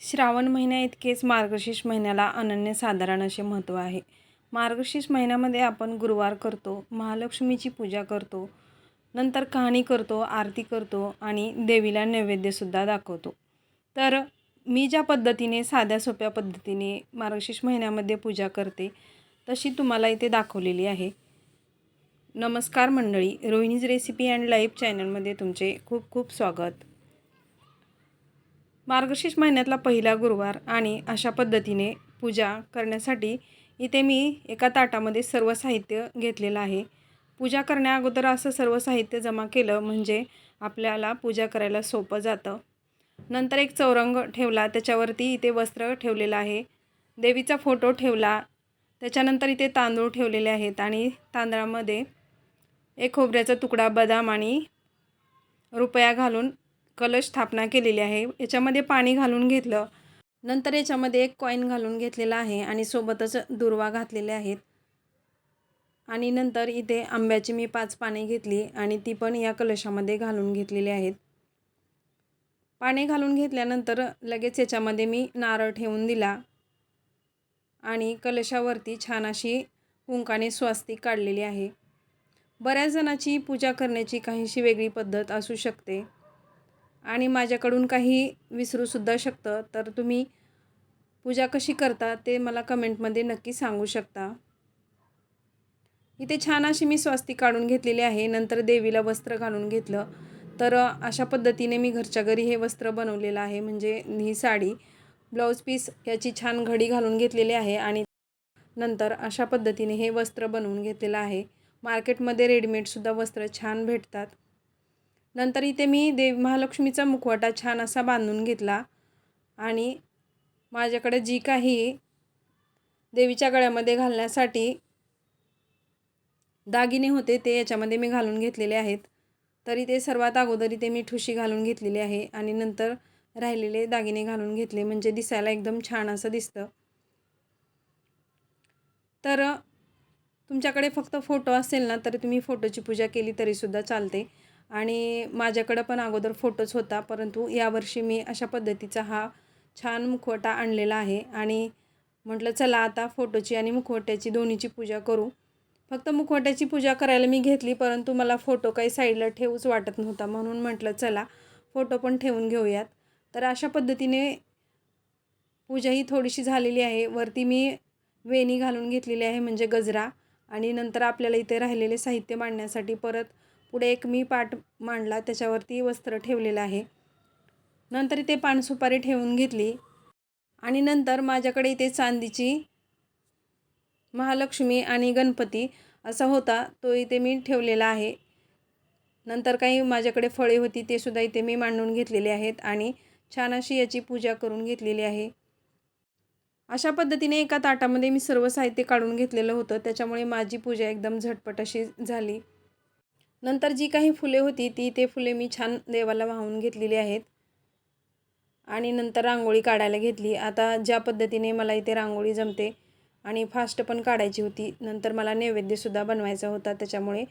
श्रावण महिन्या इतकेच मार्गशीर्ष महिन्याला अनन्यसाधारण असे महत्त्व आहे. मार्गशीर्ष महिन्यामध्ये आपण गुरुवार करतो महालक्ष्मीची पूजा करतो नंतर कहाणी करतो आरती करतो आणि देवीला नैवेद्यसुद्धा दाखवतो. तर मी ज्या पद्धतीने साध्या सोप्या पद्धतीने मार्गशीर्ष महिन्यामध्ये पूजा करते तशी तुम्हाला इथे दाखवलेली आहे. नमस्कार मंडळी रोहिणीज रेसिपी अँड लाईफ चॅनलमध्ये तुमचे खूप खूप स्वागत. मार्गशीर्ष महिन्यातला पहिला गुरुवार आणि अशा पद्धतीने पूजा करण्यासाठी इथे मी एका ताटामध्ये सर्व साहित्य घेतलेलं आहे. पूजा करण्याअगोदर असं सर्व साहित्य जमा केलं म्हणजे आपल्याला पूजा करायला सोपं जातं. नंतर एक चौरंग ठेवला त्याच्यावरती इथे वस्त्र ठेवलेलं आहे. देवीचा फोटो ठेवला त्याच्यानंतर इथे तांदूळ ठेवलेले आहेत आणि तांदळामध्ये एक खोबऱ्याचा तुकडा बदाम आणि रुपया घालून कलश स्थापना केलेली आहे. याच्यामध्ये पाणी घालून घेतलं. नंतर याच्यामध्ये एक कॉईन घालून घेतलेला आहे आणि सोबतच दुर्वा घातलेले आहेत. आणि नंतर इथे आंब्याची मी पाच पाने घेतली आणि ती पण या कलशामध्ये घालून घेतलेली आहेत. पाणी घालून घेतल्यानंतर लगेच याच्यामध्ये मी नारळ ठेवून दिला. आणि कलशावरती छान अशी कुंकाने स्वास्तिक काढलेली आहे. बऱ्याच जणाची पूजा करण्याची काहीशी वेगळी पद्धत असू शकते. आणि माझ्याकडून काही विसरूसुद्धा शकतं. तर तुम्ही पूजा कशी करता ते मला कमेंटमध्ये नक्की सांगू शकता. इथे छान अशी मी स्वस्ती काढून घेतलेली आहे. नंतर देवीला वस्त्र घालून घेतलं. तर अशा पद्धतीने मी घरच्या घरी हे वस्त्र बनवलेलं आहे. म्हणजे ही साडी ब्लाऊज पीस याची छान घडी घालून घेतलेली आहे आणि नंतर अशा पद्धतीने हे वस्त्र बनवून घेतलेलं आहे. मार्केटमध्ये रेडीमेडसुद्धा वस्त्र छान भेटतात. नंतर इथे मी देव महालक्ष्मीचा मुखवटा छान असा बांधून घेतला. आणि माझ्याकडे जी काही देवीच्या गळ्यामध्ये घालण्यासाठी दागिने होते ते याच्यामध्ये मी घालून घेतलेले आहेत. तरी ते सर्वात अगोदर इथे मी ठुशी घालून घेतलेली आहे आणि नंतर राहिलेले दागिने घालून घेतले म्हणजे दिसायला एकदम छान असं दिसतं. तर तुमच्याकडे फक्त फोटो असेल ना तर तुम्ही फोटोची पूजा केली तरीसुद्धा चालते. आणि माझ्याकडं पण अगोदर फोटोच होता परंतु यावर्षी मी अशा पद्धतीचा हा छान मुखवटा आणलेला आहे. आणि म्हटलं चला आता फोटोची आणि मुखवट्याची दोन्हीची पूजा करू. फक्त मुखवट्याची पूजा करायला मी घेतली परंतु मला फोटो काही साईडला ठेवूच वाटत नव्हता. म्हणून म्हटलं चला फोटो पण ठेवून घेऊयात. तर अशा पद्धतीने पूजा ही थोडीशी झालेली आहे. वरती मी वेणी घालून घेतलेली आहे म्हणजे गजरा. आणि नंतर आपल्याला इथे राहिलेले साहित्य मांडण्यासाठी परत पुढे एक मी पाट मांडला त्याच्यावरती वस्त्र ठेवलेलं आहे. नंतर इथे पानसुपारी ठेवून घेतली आणि नंतर माझ्याकडे इथे चांदीची महालक्ष्मी आणि गणपती असा होता तो इथे मी ठेवलेला आहे. नंतर काही माझ्याकडे फळे होती ते सुद्धा इथे मी मांडून घेतलेले आहेत आणि छान अशी याची पूजा करून घेतलेली आहे. अशा पद्धतीने एका ताटामध्ये मी सर्व साहित्य काढून घेतलेलं होतं त्याच्यामुळे माझी पूजा एकदम झटपट अशी झाली. नंतर जी काही फुले होती ती ते फुले मी छान देवाला वाहून घेतलेली आहेत. आणि नंतर रांगोळी काढायला घेतली. आता ज्या पद्धतीने मला इथे रांगोळी जमते आणि फास्ट पण काढायची होती नंतर मला नैवेद्यसुद्धा बनवायचा होता. त्याच्यामुळे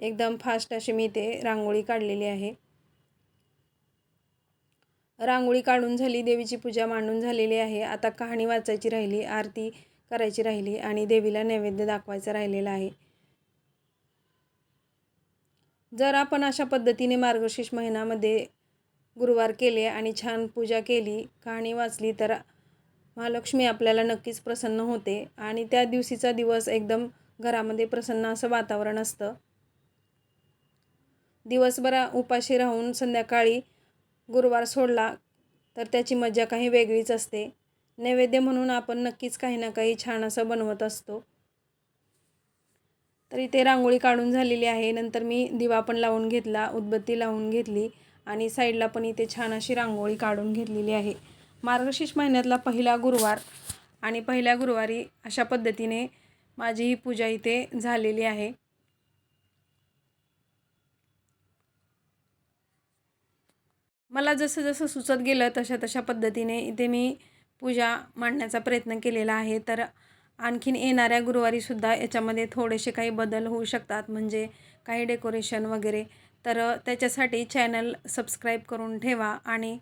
एकदम फास्ट अशी मी इथे रांगोळी काढलेली आहे. रांगोळी काढून झाली देवीची पूजा मांडून झालेली आहे. आता कहाणी वाचायची राहिली आरती करायची राहिली आणि देवीला नैवेद्य दाखवायचा राहिलेला आहे. जर आपण अशा पद्धतीने मार्गशीर्ष महिन्यामध्ये गुरुवार केले आणि छान पूजा केली कहाणी वाचली तर महालक्ष्मी आपल्याला नक्कीच प्रसन्न होते आणि त्या दिवशीचा दिवस एकदम घरामध्ये प्रसन्न असं वातावरण असतं. दिवसभरा उपाशी राहून संध्याकाळी गुरुवार सोडला तर त्याची मजा काही वेगळीच असते. नैवेद्य म्हणून आपण नक्कीच काही ना काही छान असं बनवत असतो. तर इथे रांगोळी काढून झालेली आहे. नंतर मी दिवा पण लावून घेतला उदबत्ती लावून घेतली आणि साईडला पण इथे छान अशी रांगोळी काढून घेतलेली आहे. मार्गशीर्ष महिन्यातला पहिला गुरुवार आणि पहिल्या गुरुवारी अशा पद्धतीने माझी ही पूजा इथे झालेली आहे. मला जसं जसं सुचत गेलं तशा तशा पद्धतीने इथे मी पूजा मांडण्याचा प्रयत्न केलेला आहे. तर आणखीन येणाऱ्या गुरुवारीसुद्धा याच्यामध्ये थोडेसे काही बदल होऊ शकतात म्हणजे काही डेकोरेशन वगैरे. तर त्याच्यासाठी चॅनल सबस्क्राईब करून ठेवा आणि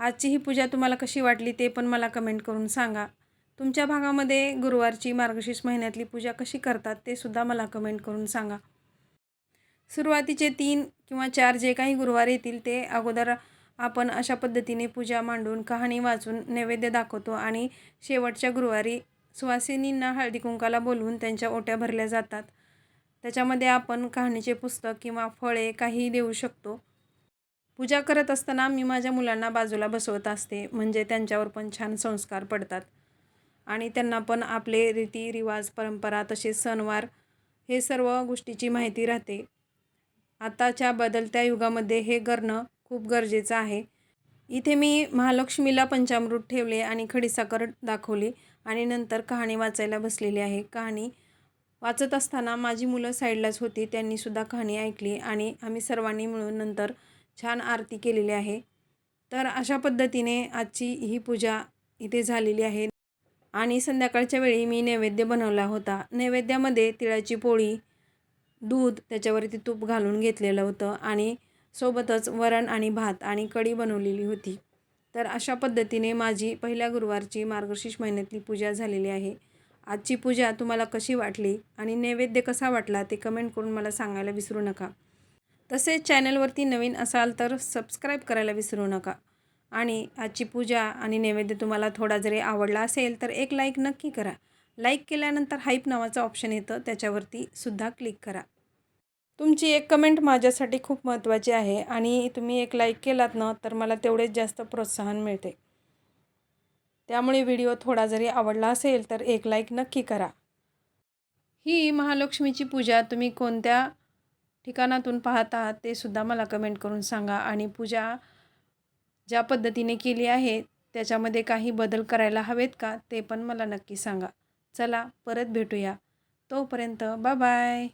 आजची ही पूजा तुम्हाला कशी वाटली ते पण मला कमेंट करून सांगा. तुमच्या भागामध्ये गुरुवारची मार्गशीर्ष महिन्यातली पूजा कशी करतात ते सुद्धा मला कमेंट करून सांगा. सुरुवातीचे तीन किंवा चार जे काही गुरुवार येतील ते अगोदर आपण अशा पद्धतीने पूजा मांडून कहाणी वाचून नैवेद्य दाखवतो आणि शेवटच्या गुरुवारी सुवासिनींना हळदी कुंकाला बोलवून त्यांच्या ओट्या भरल्या जातात. त्याच्यामध्ये आपण कहाणीचे पुस्तक किंवा फळे काहीही देऊ शकतो. पूजा करत असताना मी माझ्या मुलांना बाजूला बसवत असते म्हणजे त्यांच्यावर पण छान संस्कार पडतात. आणि त्यांना पण आपले रीती रिवाज परंपरा तसेच सणवार हे सर्व गोष्टीची माहिती राहते. आताच्या बदलत्या युगामध्ये हे करणं खूप गरजेचं आहे. इथे मी महालक्ष्मीला पंचामृत ठेवले आणि खडीसाखर दाखवली आणि नंतर कहाणी वाचायला बसलेली आहे. कहाणी वाचत असताना माझी मुलं साईडलाच होती. त्यांनीसुद्धा कहाणी ऐकली आणि आम्ही सर्वांनी मिळून नंतर छान आरती केलेली आहे. तर अशा पद्धतीने आजची ही पूजा इथे झालेली आहे. आणि संध्याकाळच्या वेळी मी नैवेद्य बनवला होता. नैवेद्यामध्ये तिळाची पोळी दूध त्याच्यावरती तूप घालून घेतलेलं होतं आणि सोबतच वरण आणि भात आणि कढी बनवलेली होती. तर अशा पद्धतीने माझी पहिल्या गुरुवारची मार्गशीर्ष महिन्यातली पूजा झालेली आहे. आजची पूजा तुम्हाला कशी वाटली आणि नैवेद्य कसा वाटला ते कमेंट करून मला सांगायला विसरू नका. तसेच चॅनलवरती नवीन असाल तर सबस्क्राईब करायला विसरू नका. आणि आजची पूजा आणि नैवेद्य तुम्हाला थोडा जरी आवडला असेल तर एक लाईक नक्की करा. लाईक केल्यानंतर हाईप नावाचं ऑप्शन येतं त्याच्यावरती सुद्धा क्लिक करा. तुमची एक कमेंट माझ्यासाठी खूप महत्त्वाची आहे आणि तुम्ही एक लाईक केलात ना तर मला तेवढेच जास्त प्रोत्साहन मिळते. त्यामुळे व्हिडिओ थोडा जरी आवडला असेल तर एक लाईक नक्की करा. ही महालक्ष्मीची पूजा तुम्ही कोणत्या ठिकाणातून पाहत आहात ते सुद्धा मला कमेंट करून सांगा. आणि पूजा ज्या पद्धतीने केली आहे त्याच्यामध्ये काही बदल करायला हवेत का ते पण मला नक्की सांगा. चला परत भेटूया. तोपर्यंत बाय बाय